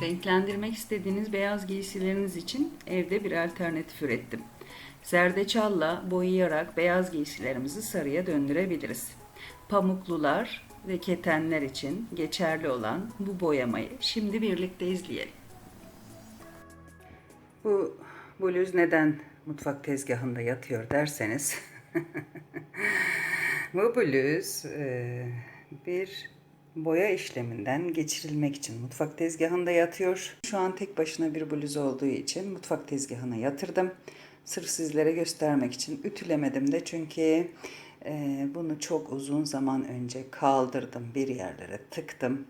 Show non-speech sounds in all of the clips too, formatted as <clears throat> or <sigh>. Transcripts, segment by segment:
Renklendirmek istediğiniz beyaz giysileriniz için evde bir alternatif ürettim. Zerdeçalla boyayarak beyaz giysilerimizi sarıya döndürebiliriz. Pamuklular ve ketenler için geçerli olan bu boyamayı şimdi birlikte izleyelim. Bu bluz neden mutfak tezgahında yatıyor derseniz <laughs> bu bluz e, bir boya işleminden geçirilmek için mutfak tezgahında yatıyor. Şu an tek başına bir bluz olduğu için mutfak tezgahına yatırdım. Sırf sizlere göstermek için ütülemedim de çünkü e, bunu çok uzun zaman önce kaldırdım bir yerlere tıktım.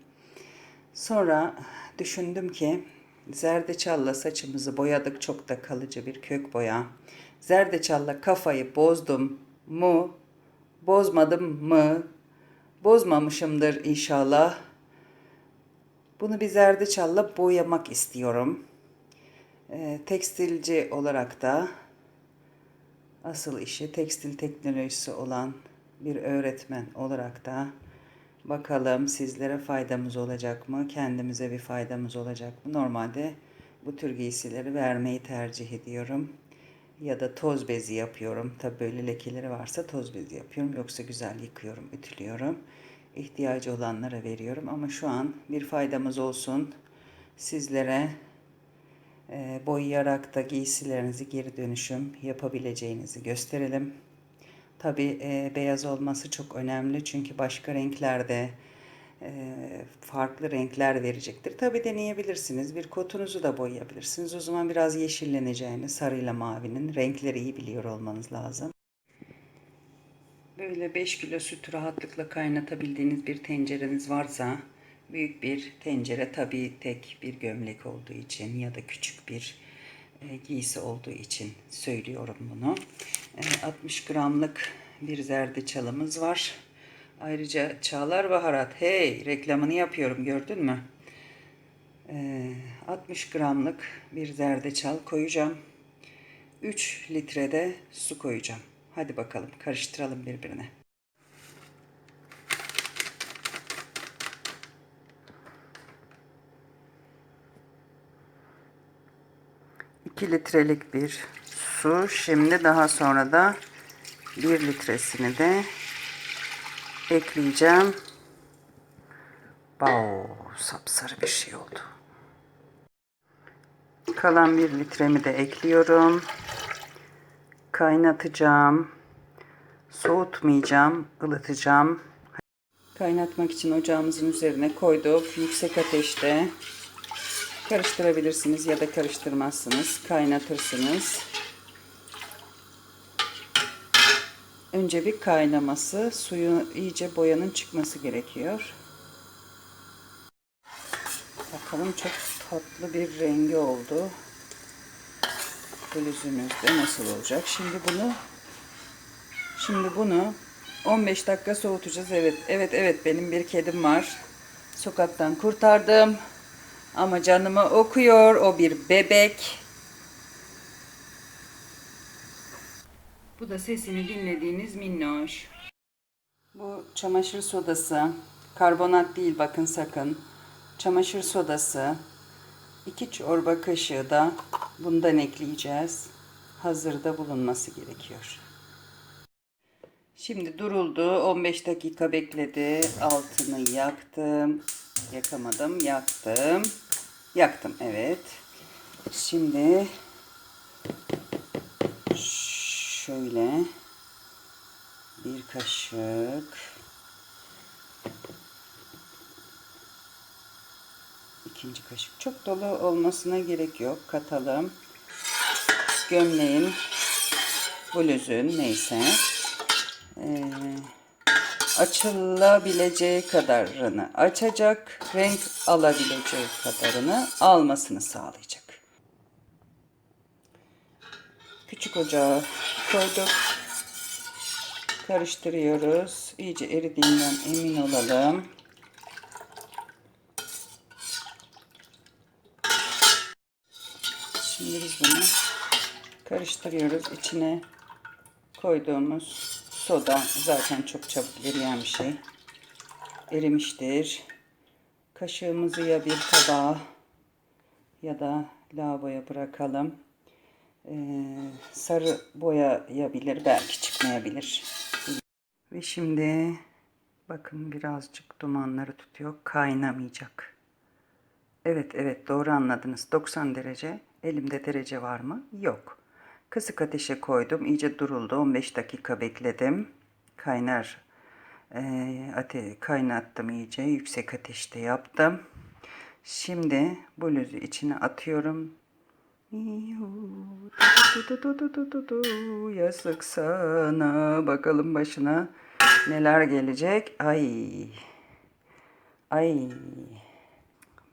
Sonra düşündüm ki zerdeçalla saçımızı boyadık çok da kalıcı bir kök boya. Zerdeçalla kafayı bozdum mu? Bozmadım mı? Bozmamışımdır inşallah. Bunu bir zerdeçalla boyamak istiyorum. Ee, tekstilci olarak da asıl işi tekstil teknolojisi olan bir öğretmen olarak da bakalım sizlere faydamız olacak mı? Kendimize bir faydamız olacak mı? Normalde bu tür giysileri vermeyi tercih ediyorum. Ya da toz bezi yapıyorum. Tabi böyle lekeleri varsa toz bezi yapıyorum. Yoksa güzel yıkıyorum, ütülüyorum. İhtiyacı olanlara veriyorum. Ama şu an bir faydamız olsun. Sizlere e, boyayarak da giysilerinizi geri dönüşüm yapabileceğinizi gösterelim. Tabi e, beyaz olması çok önemli çünkü başka renklerde farklı renkler verecektir. Tabi deneyebilirsiniz. Bir kotunuzu da boyayabilirsiniz. O zaman biraz yeşilleneceğini sarıyla mavinin renkleri iyi biliyor olmanız lazım. Böyle 5 kilo sütü rahatlıkla kaynatabildiğiniz bir tencereniz varsa büyük bir tencere tabii tek bir gömlek olduğu için ya da küçük bir giysi olduğu için söylüyorum bunu. E, 60 gramlık bir zerdeçalımız var. Ayrıca Çağlar Baharat hey reklamını yapıyorum gördün mü? E, 60 gramlık bir zerdeçal koyacağım. 3 litrede su koyacağım. Hadi bakalım karıştıralım birbirine. 2 litrelik bir su. Şimdi daha sonra da 1 litresini de ekleyeceğim. Wow, sapsarı bir şey oldu. Kalan 1 litremi de ekliyorum. Kaynatacağım. Soğutmayacağım, ılıtacağım. Kaynatmak için ocağımızın üzerine koyduk. Yüksek ateşte Karıştırabilirsiniz ya da karıştırmazsınız. Kaynatırsınız. Önce bir kaynaması, suyu iyice boyanın çıkması gerekiyor. Bakalım çok tatlı bir rengi oldu. Bluzumuzda nasıl olacak? Şimdi bunu şimdi bunu 15 dakika soğutacağız. Evet, evet, evet benim bir kedim var. Sokaktan kurtardım. Ama canımı okuyor. O bir bebek. Bu da sesini dinlediğiniz minnoş. Bu çamaşır sodası. Karbonat değil bakın sakın. Çamaşır sodası. 2 çorba kaşığı da bundan ekleyeceğiz. Hazırda bulunması gerekiyor. Şimdi duruldu. 15 dakika bekledi. Altını yaktım. Yakamadım. Yaktım. Yaktım. Evet. Şimdi şöyle bir kaşık ikinci kaşık. Çok dolu olmasına gerek yok. Katalım. Gömleğin bluzun neyse. Ee, açılabileceği kadarını açacak, renk alabileceği kadarını almasını sağlayacak. Küçük ocağa koyduk. Karıştırıyoruz. İyice eridiğinden emin olalım. Şimdi biz bunu karıştırıyoruz. İçine koyduğumuz Soda zaten çok çabuk eriyen bir şey. Erimiştir. Kaşığımızı ya bir tabağa ya da lavaboya bırakalım. Ee, sarı boyayabilir, belki çıkmayabilir. Ve şimdi bakın birazcık dumanları tutuyor. Kaynamayacak. Evet evet doğru anladınız. 90 derece. Elimde derece var mı? Yok. Kısık ateşe koydum. İyice duruldu. 15 dakika bekledim. Kaynar e, ate kaynattım iyice. Yüksek ateşte yaptım. Şimdi bluzu içine atıyorum. <laughs> Yazık sana. Bakalım başına neler gelecek. Ay. Ay.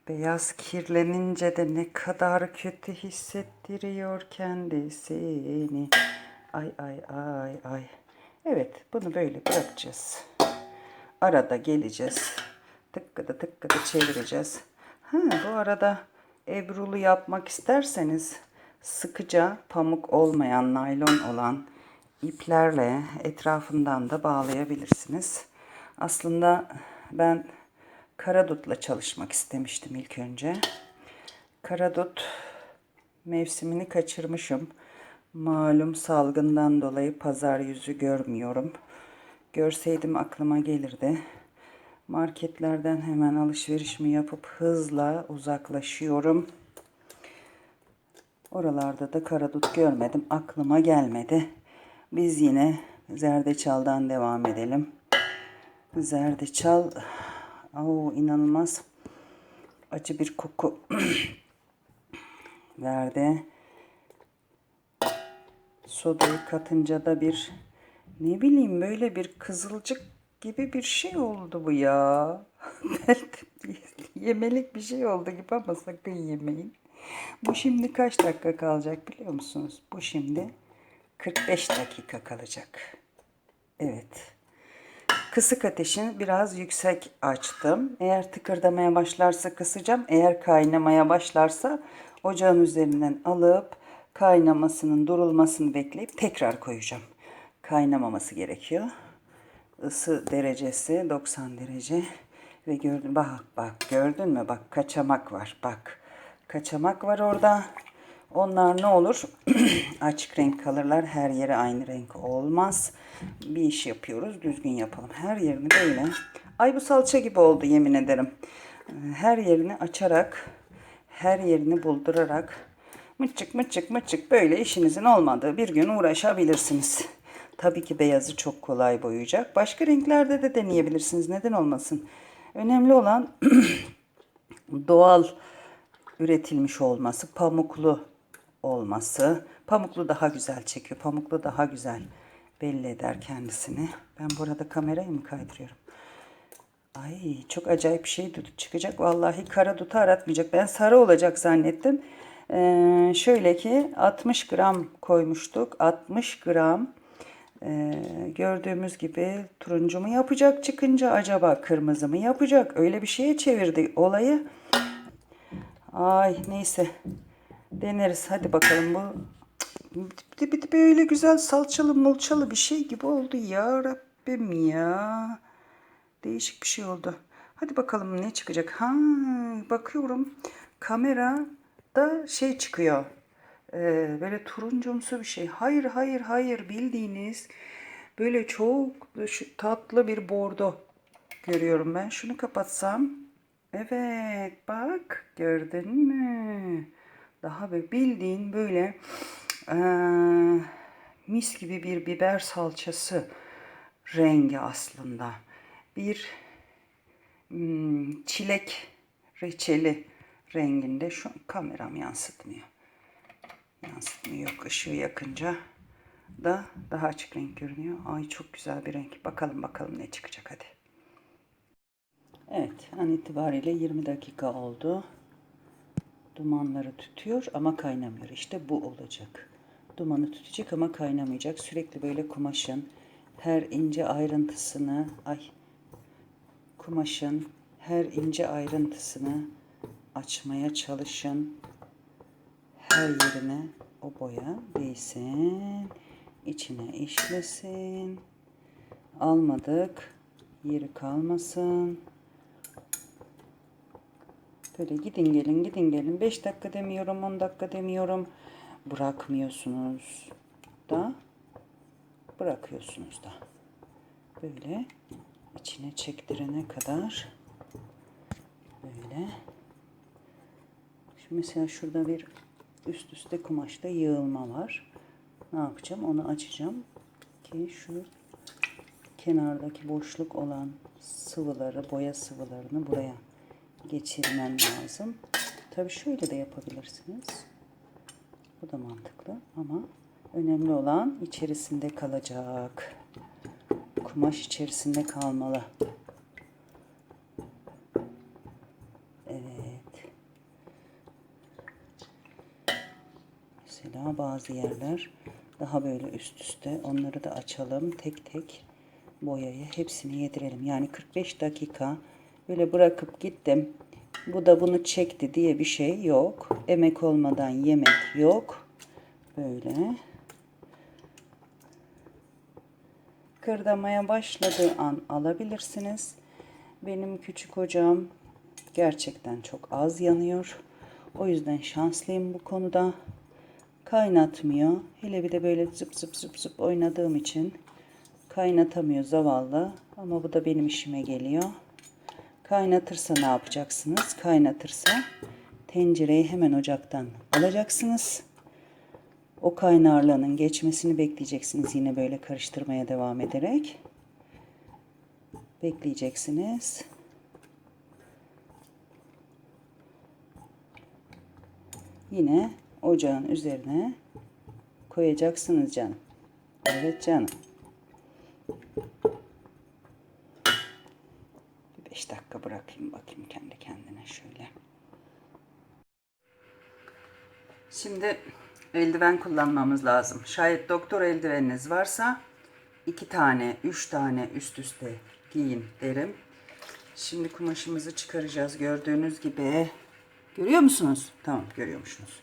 Beyaz kirlenince de ne kadar kötü hissettiriyor kendisini. Ay ay ay ay. Evet bunu böyle bırakacağız. Arada geleceğiz. Tıkkıda tıkkıda çevireceğiz. Ha, bu arada ebrulu yapmak isterseniz sıkıca pamuk olmayan naylon olan iplerle etrafından da bağlayabilirsiniz. Aslında ben karadutla çalışmak istemiştim ilk önce. Karadut mevsimini kaçırmışım. Malum salgından dolayı pazar yüzü görmüyorum. Görseydim aklıma gelirdi. Marketlerden hemen alışverişimi yapıp hızla uzaklaşıyorum. Oralarda da karadut görmedim. Aklıma gelmedi. Biz yine zerdeçaldan devam edelim. Zerdeçal Oo, inanılmaz acı bir koku <clears throat> verdi. Sodayı katınca da bir ne bileyim böyle bir kızılcık gibi bir şey oldu bu ya. <laughs> Yemelik bir şey oldu gibi ama sakın yemeyin. Bu şimdi kaç dakika kalacak biliyor musunuz? Bu şimdi 45 dakika kalacak. Evet. Kısık ateşini biraz yüksek açtım. Eğer tıkırdamaya başlarsa kısacağım. Eğer kaynamaya başlarsa ocağın üzerinden alıp kaynamasının durulmasını bekleyip tekrar koyacağım. Kaynamaması gerekiyor. Isı derecesi 90 derece. Ve gördün bak bak gördün mü bak kaçamak var bak. Kaçamak var orada. Onlar ne olur? <clears throat> Açık renk kalırlar. Her yere aynı renk olmaz. Bir iş yapıyoruz. Düzgün yapalım. Her yerini böyle. Ay bu salça gibi oldu yemin ederim. Her yerini açarak, her yerini buldurarak mıçık mıçık mıçık böyle işinizin olmadığı bir gün uğraşabilirsiniz. Tabii ki beyazı çok kolay boyayacak. Başka renklerde de deneyebilirsiniz. Neden olmasın? Önemli olan <clears throat> doğal üretilmiş olması, pamuklu olması. Pamuklu daha güzel çekiyor. Pamuklu daha güzel belli eder kendisini. Ben burada kamerayı mı kaydırıyorum? Ay çok acayip bir şey çıkacak. Vallahi kara dutu aratmayacak. Ben sarı olacak zannettim. Ee, şöyle ki 60 gram koymuştuk. 60 gram ee, gördüğümüz gibi turuncu mu yapacak çıkınca acaba kırmızı mı yapacak? Öyle bir şeye çevirdi olayı. Ay neyse deneriz. Hadi bakalım bu böyle güzel salçalı mulçalı bir şey gibi oldu ya Rabbim ya. Değişik bir şey oldu. Hadi bakalım ne çıkacak. Ha bakıyorum kamera da şey çıkıyor. Ee, böyle turuncumsu bir şey. Hayır hayır hayır bildiğiniz böyle çok tatlı bir bordo görüyorum ben. Şunu kapatsam. Evet bak gördün mü? Daha böyle bildiğin böyle ee, mis gibi bir biber salçası rengi aslında. Bir hmm, çilek reçeli renginde. Şu kameram yansıtmıyor. Yansıtmıyor. Yok ışığı yakınca da daha açık renk görünüyor. Ay çok güzel bir renk. Bakalım bakalım ne çıkacak hadi. Evet an itibariyle 20 dakika oldu. Dumanları tutuyor ama kaynamıyor. İşte bu olacak. Dumanı tutacak ama kaynamayacak. Sürekli böyle kumaşın her ince ayrıntısını ay kumaşın her ince ayrıntısını açmaya çalışın. Her yerine o boya değsin. içine işlesin. almadık. Yeri kalmasın. Böyle gidin gelin gidin gelin. 5 dakika demiyorum 10 dakika demiyorum. Bırakmıyorsunuz da bırakıyorsunuz da. Böyle içine çektirene kadar böyle. Şimdi mesela şurada bir üst üste kumaşta yığılma var. Ne yapacağım? Onu açacağım ki şu kenardaki boşluk olan sıvıları, boya sıvılarını buraya geçirmem lazım. Tabii şöyle de yapabilirsiniz. Bu da mantıklı ama önemli olan içerisinde kalacak. Kumaş içerisinde kalmalı. Evet. Mesela bazı yerler daha böyle üst üste. Onları da açalım. Tek tek boyayı hepsini yedirelim. Yani 45 dakika böyle bırakıp gittim. Bu da bunu çekti diye bir şey yok. Emek olmadan yemek yok. Böyle. Kırdamaya başladığı an alabilirsiniz. Benim küçük ocağım gerçekten çok az yanıyor. O yüzden şanslıyım bu konuda. Kaynatmıyor. Hele bir de böyle zıp zıp zıp zıp oynadığım için kaynatamıyor zavallı. Ama bu da benim işime geliyor. Kaynatırsa ne yapacaksınız? Kaynatırsa tencereyi hemen ocaktan alacaksınız. O kaynarlığının geçmesini bekleyeceksiniz yine böyle karıştırmaya devam ederek. Bekleyeceksiniz. Yine ocağın üzerine koyacaksınız canım. Evet canım. 5 dakika bırakayım bakayım kendi kendine şöyle. Şimdi eldiven kullanmamız lazım. Şayet doktor eldiveniniz varsa iki tane, üç tane üst üste giyin derim. Şimdi kumaşımızı çıkaracağız. Gördüğünüz gibi. Görüyor musunuz? Tamam görüyormuşsunuz.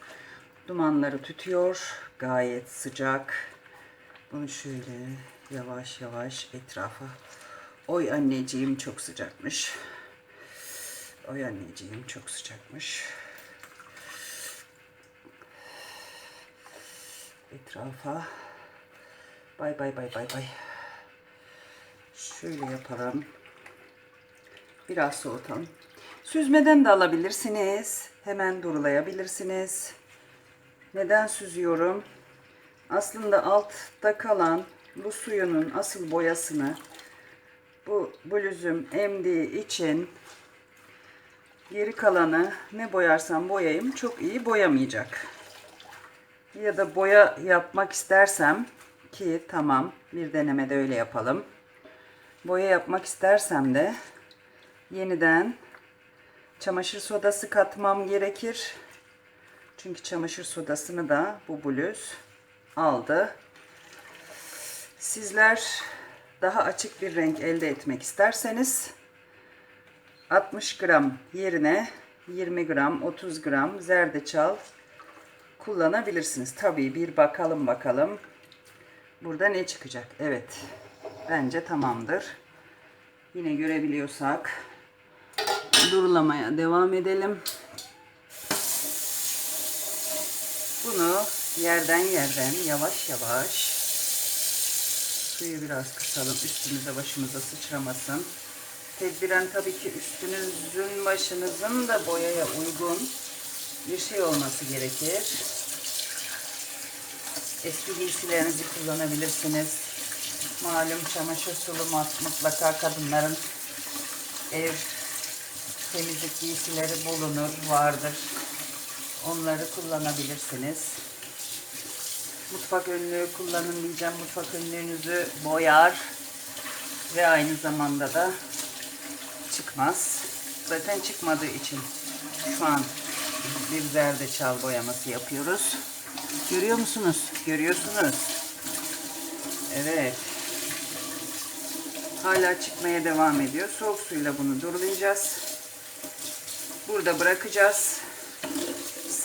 Dumanları tütüyor. Gayet sıcak. Bunu şöyle yavaş yavaş etrafa. Oy anneciğim çok sıcakmış. Oy anneciğim çok sıcakmış. Etrafa. Bay bay bay bay bay. Şöyle yapalım. Biraz soğutalım. Süzmeden de alabilirsiniz. Hemen durulayabilirsiniz. Neden süzüyorum? Aslında altta kalan bu suyunun asıl boyasını bu bluzum emdiği için geri kalanı ne boyarsam boyayayım çok iyi boyamayacak. Ya da boya yapmak istersem ki tamam bir denemede öyle yapalım. Boya yapmak istersem de yeniden çamaşır sodası katmam gerekir. Çünkü çamaşır sodasını da bu bluz aldı. Sizler daha açık bir renk elde etmek isterseniz 60 gram yerine 20 gram 30 gram zerdeçal kullanabilirsiniz. Tabii bir bakalım bakalım. Burada ne çıkacak? Evet. Bence tamamdır. Yine görebiliyorsak durulamaya devam edelim. Bunu yerden yerden yavaş yavaş suyu biraz kısalım. Üstümüze başımıza sıçramasın. Tedbiren tabii ki üstünüzün başınızın da boyaya uygun bir şey olması gerekir. Eski giysilerinizi kullanabilirsiniz. Malum çamaşır sulu mutlaka kadınların ev temizlik giysileri bulunur, vardır. Onları kullanabilirsiniz. Mutfak önlüğü kullanın diyeceğim. Mutfak önlüğünüzü boyar ve aynı zamanda da çıkmaz. Zaten çıkmadığı için şu an bir zerdeçal boyaması yapıyoruz. Görüyor musunuz? Görüyorsunuz. Evet. Hala çıkmaya devam ediyor. Soğuk suyla bunu durulayacağız. Burada bırakacağız.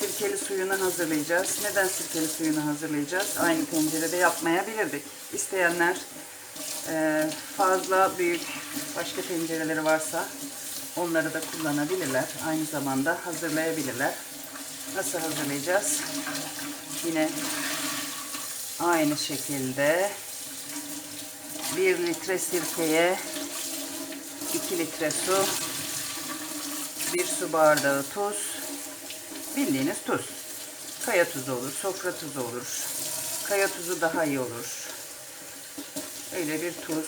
Sirkeli suyunu hazırlayacağız. Neden sirkeli suyunu hazırlayacağız? Aynı tencerede yapmayabilirdik. İsteyenler e, fazla büyük başka tencereleri varsa onları da kullanabilirler. Aynı zamanda hazırlayabilirler. Nasıl hazırlayacağız? Yine aynı şekilde 1 litre sirkeye 2 litre su 1 su bardağı tuz bildiğiniz tuz kaya tuzu olur sofra tuzu olur kaya tuzu daha iyi olur öyle bir tuz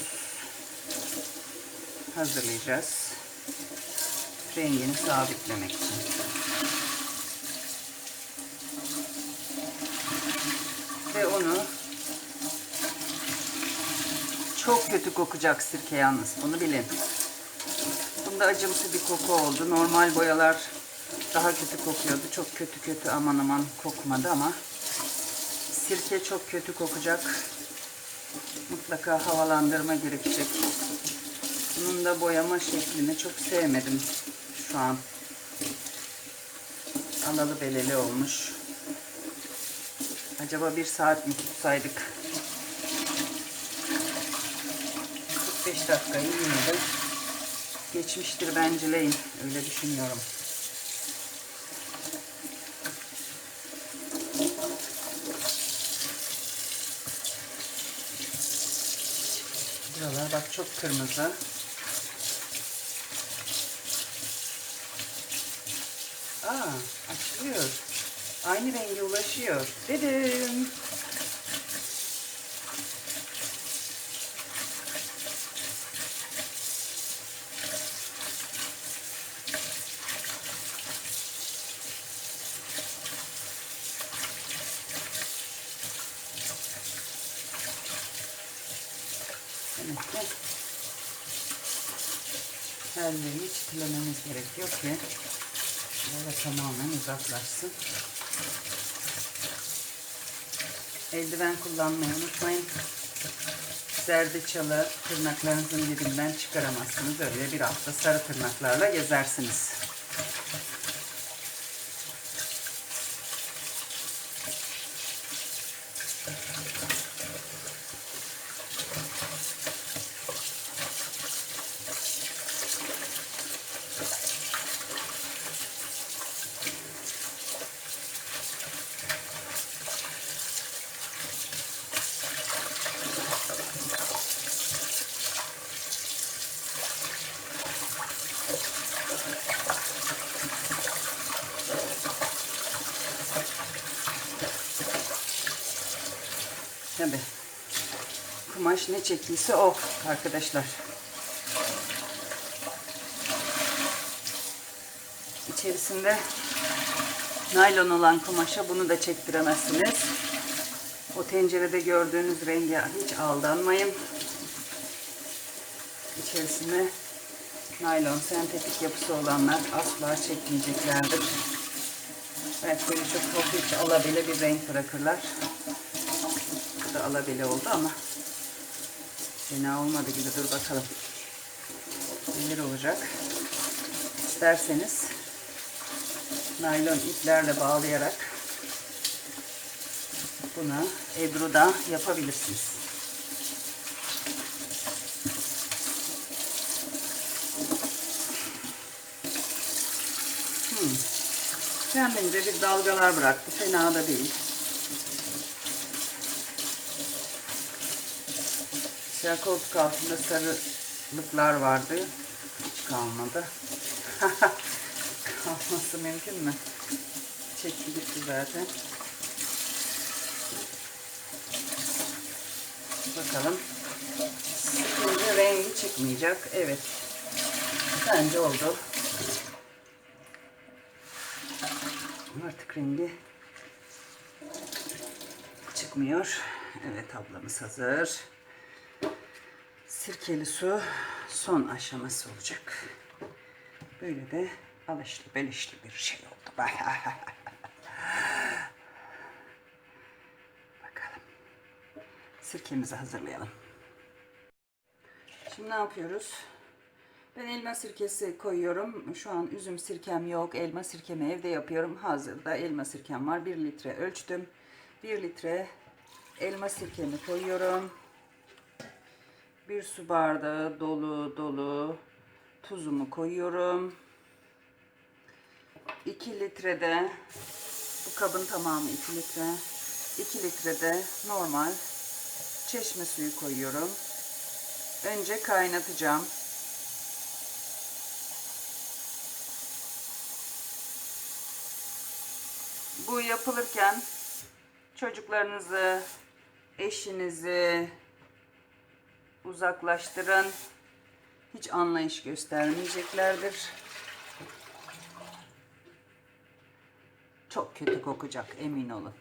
hazırlayacağız rengini sabitlemek için ve onu çok kötü kokacak sirke yalnız. Bunu bilin. Bunda acımsı bir koku oldu. Normal boyalar daha kötü kokuyordu. Çok kötü kötü aman aman kokmadı ama sirke çok kötü kokacak. Mutlaka havalandırma gerekecek. Bunun da boyama şeklini çok sevmedim şu an. Alalı beleli olmuş. Acaba bir saat mi tutsaydık? 45 dakikayı yine geçmiştir benceleyin. Öyle düşünüyorum. Buralar bak çok kırmızı. Aa, açılıyor. Aynı renge ulaşıyor. Dedim. Demek ki her yeri hiç silememiz gerekiyor ki böyle tamamen uzaklaşsın. Eldiven kullanmayı unutmayın. Zerdeçalı tırnaklarınızın dibinden çıkaramazsınız. Öyle bir hafta sarı tırnaklarla gezersiniz. Tabi. Kumaş ne çektiyse o arkadaşlar. İçerisinde naylon olan kumaşa bunu da çektiremezsiniz. O tencerede gördüğünüz renge hiç aldanmayın. İçerisinde naylon sentetik yapısı olanlar asla çekmeyeceklerdir. Evet böyle çok hafif alabile bir renk bırakırlar. Bu da alabile oldu ama fena olmadı gibi dur bakalım. Neler olacak? İsterseniz naylon iplerle bağlayarak bunu Ebru'da yapabilirsiniz. Hmm. Kendince bir dalgalar bıraktı. Fena da değil. Siyah koltuk altında sarılıklar vardı. Hiç kalmadı. <laughs> Kalması mümkün mü? Çekti zaten. Bakalım. Şimdi rengi çıkmayacak. Evet. Bence oldu. Artık rengi çıkmıyor. Evet ablamız hazır. Sirkeli su son aşaması olacak. Böyle de alışlı belişli bir şey oldu. <laughs> Bakalım. Sirkemizi hazırlayalım. Şimdi ne yapıyoruz? Ben elma sirkesi koyuyorum. Şu an üzüm sirkem yok. Elma sirkemi evde yapıyorum. Hazırda elma sirkem var. 1 litre ölçtüm. 1 litre elma sirkemi koyuyorum. Bir su bardağı dolu dolu tuzumu koyuyorum. 2 litrede bu kabın tamamı 2 litre. 2 litrede normal çeşme suyu koyuyorum. Önce kaynatacağım. Bu yapılırken çocuklarınızı, eşinizi uzaklaştırın. Hiç anlayış göstermeyeceklerdir. Çok kötü kokacak emin olun.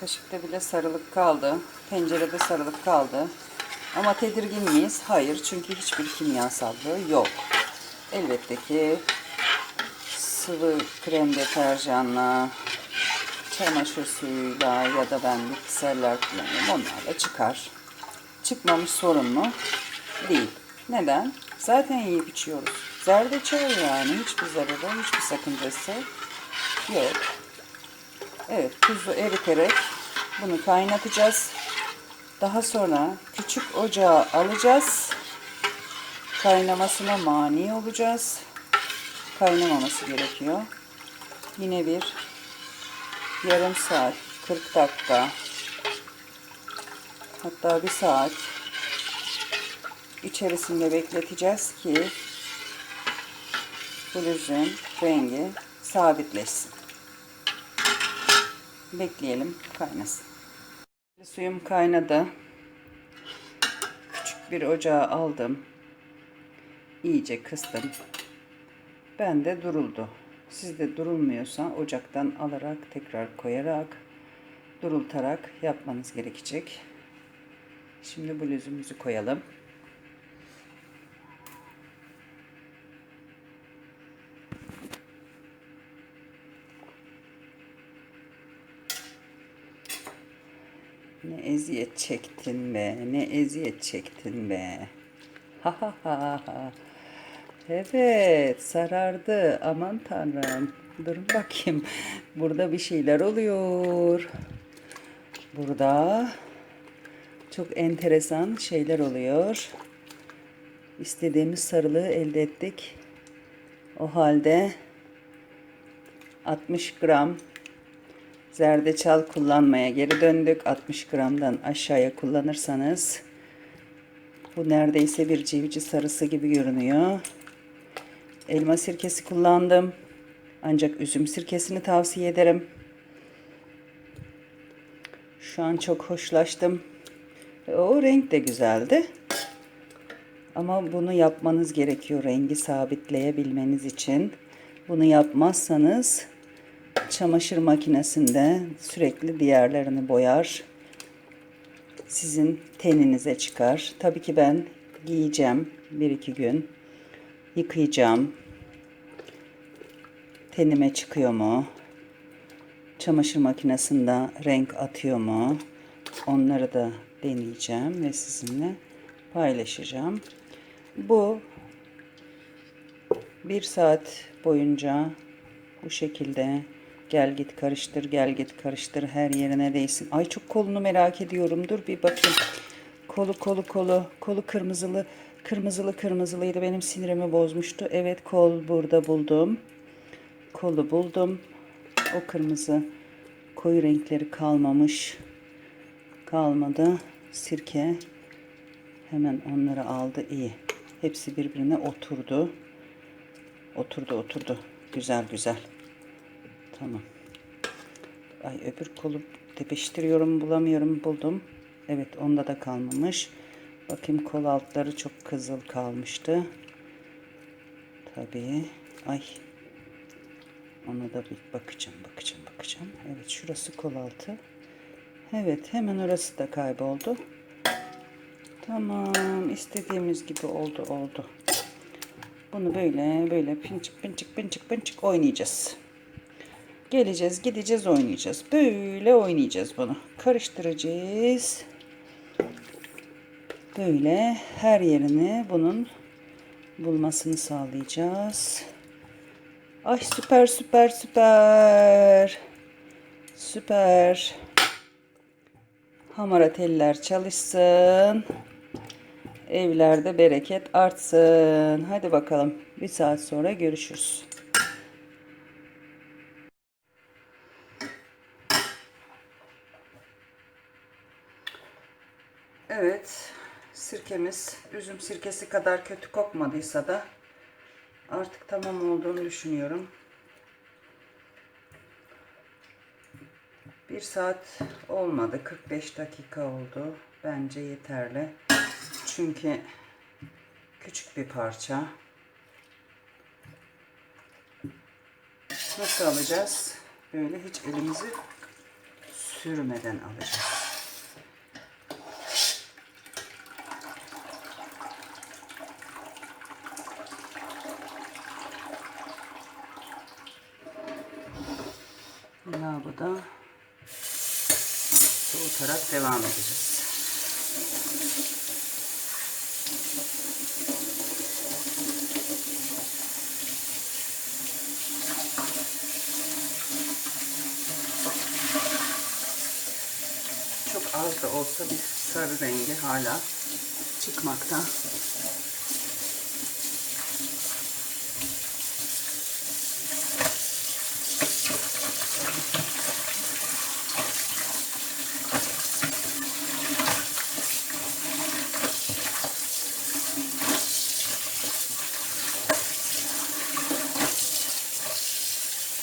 Kaşıkta bile sarılık kaldı. Tencerede sarılık kaldı. Ama tedirgin miyiz? Hayır. Çünkü hiçbir kimyasallığı yok. Elbette ki sıvı krem deterjanla, çamaşır suyuyla ya da ben mikserler kullanıyorum. Onlarla çıkar. Çıkmamış sorun mu? Değil. Neden? Zaten yiyip içiyoruz. Zerdeçal yani. Hiçbir zararı, hiçbir sakıncası yok. Evet, tuzu eriterek bunu kaynatacağız. Daha sonra küçük ocağa alacağız. Kaynamasına mani olacağız. Kaynamaması gerekiyor. Yine bir yarım saat, 40 dakika, hatta bir saat içerisinde bekleteceğiz ki bluzun rengi sabitleşsin. Bekleyelim kaynasın. Suyum kaynadı. Küçük bir ocağa aldım. İyice kıstım. Ben de duruldu. Sizde durulmuyorsa ocaktan alarak tekrar koyarak durultarak yapmanız gerekecek. Şimdi bluzumuzu koyalım. Ne eziyet çektin be, ne eziyet çektin be. Ha ha ha ha. Evet, sarardı. Aman tanrım. Durun bakayım. Burada bir şeyler oluyor. Burada çok enteresan şeyler oluyor. İstediğimiz sarılığı elde ettik. O halde 60 gram zerdeçal kullanmaya geri döndük. 60 gramdan aşağıya kullanırsanız bu neredeyse bir civciv sarısı gibi görünüyor. Elma sirkesi kullandım. Ancak üzüm sirkesini tavsiye ederim. Şu an çok hoşlaştım. O renk de güzeldi. Ama bunu yapmanız gerekiyor rengi sabitleyebilmeniz için. Bunu yapmazsanız çamaşır makinesinde sürekli diğerlerini boyar. Sizin teninize çıkar. Tabii ki ben giyeceğim bir iki gün. Yıkayacağım. Tenime çıkıyor mu? Çamaşır makinesinde renk atıyor mu? Onları da deneyeceğim ve sizinle paylaşacağım. Bu bir saat boyunca bu şekilde gel git karıştır gel git karıştır her yerine değsin. Ay çok kolunu merak ediyorum. Dur bir bakayım. Kolu kolu kolu kolu kırmızılı kırmızılı kırmızılıydı. Benim sinirimi bozmuştu. Evet kol burada buldum. Kolu buldum. O kırmızı koyu renkleri kalmamış. Kalmadı. Sirke hemen onları aldı. iyi. Hepsi birbirine oturdu. Oturdu oturdu. Güzel güzel. Tamam. Ay öbür kolu tepiştiriyorum bulamıyorum buldum. Evet onda da kalmamış. Bakayım kol altları çok kızıl kalmıştı. Tabii. Ay. Ona da bir bakacağım bakacağım bakacağım. Evet şurası kol altı. Evet hemen orası da kayboldu. Tamam istediğimiz gibi oldu oldu. Bunu böyle böyle pinçik pinçik pinçik pinçik oynayacağız. Geleceğiz gideceğiz oynayacağız. Böyle oynayacağız bunu. Karıştıracağız. Böyle her yerini bunun bulmasını sağlayacağız. Ay süper süper süper. Süper. Hamarat eller çalışsın. Evlerde bereket artsın. Hadi bakalım. Bir saat sonra görüşürüz. Evet. Sirkemiz üzüm sirkesi kadar kötü kokmadıysa da artık tamam olduğunu düşünüyorum. Bir saat olmadı. 45 dakika oldu. Bence yeterli. Çünkü küçük bir parça. Nasıl alacağız? Böyle hiç elimizi sürmeden alacağız. Lavaboda soğutarak devam edeceğiz. Çok az da olsa bir sarı rengi hala çıkmakta.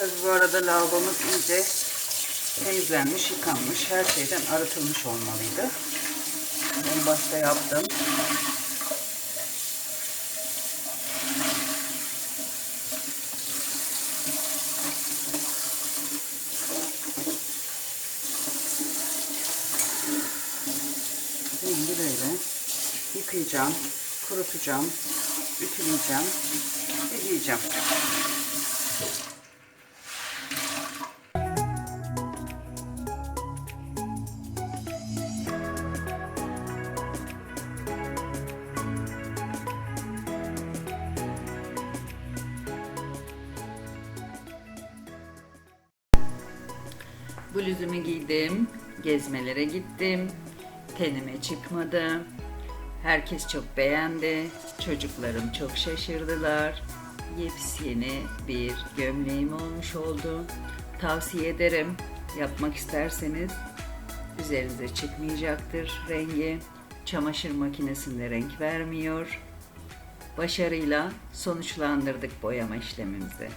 Tabii bu arada lavabomuz iyice temizlenmiş, yıkanmış, her şeyden arıtılmış olmalıydı. En başta yaptım. Şimdi böyle yıkayacağım, kurutacağım, ütüleyeceğim ve yiyeceğim. Bluzumu giydim, gezmelere gittim, tenime çıkmadı. Herkes çok beğendi, çocuklarım çok şaşırdılar. Yepyeni bir gömleğim olmuş oldu. Tavsiye ederim, yapmak isterseniz üzerinize çıkmayacaktır rengi. Çamaşır makinesinde renk vermiyor. Başarıyla sonuçlandırdık boyama işlemimizi.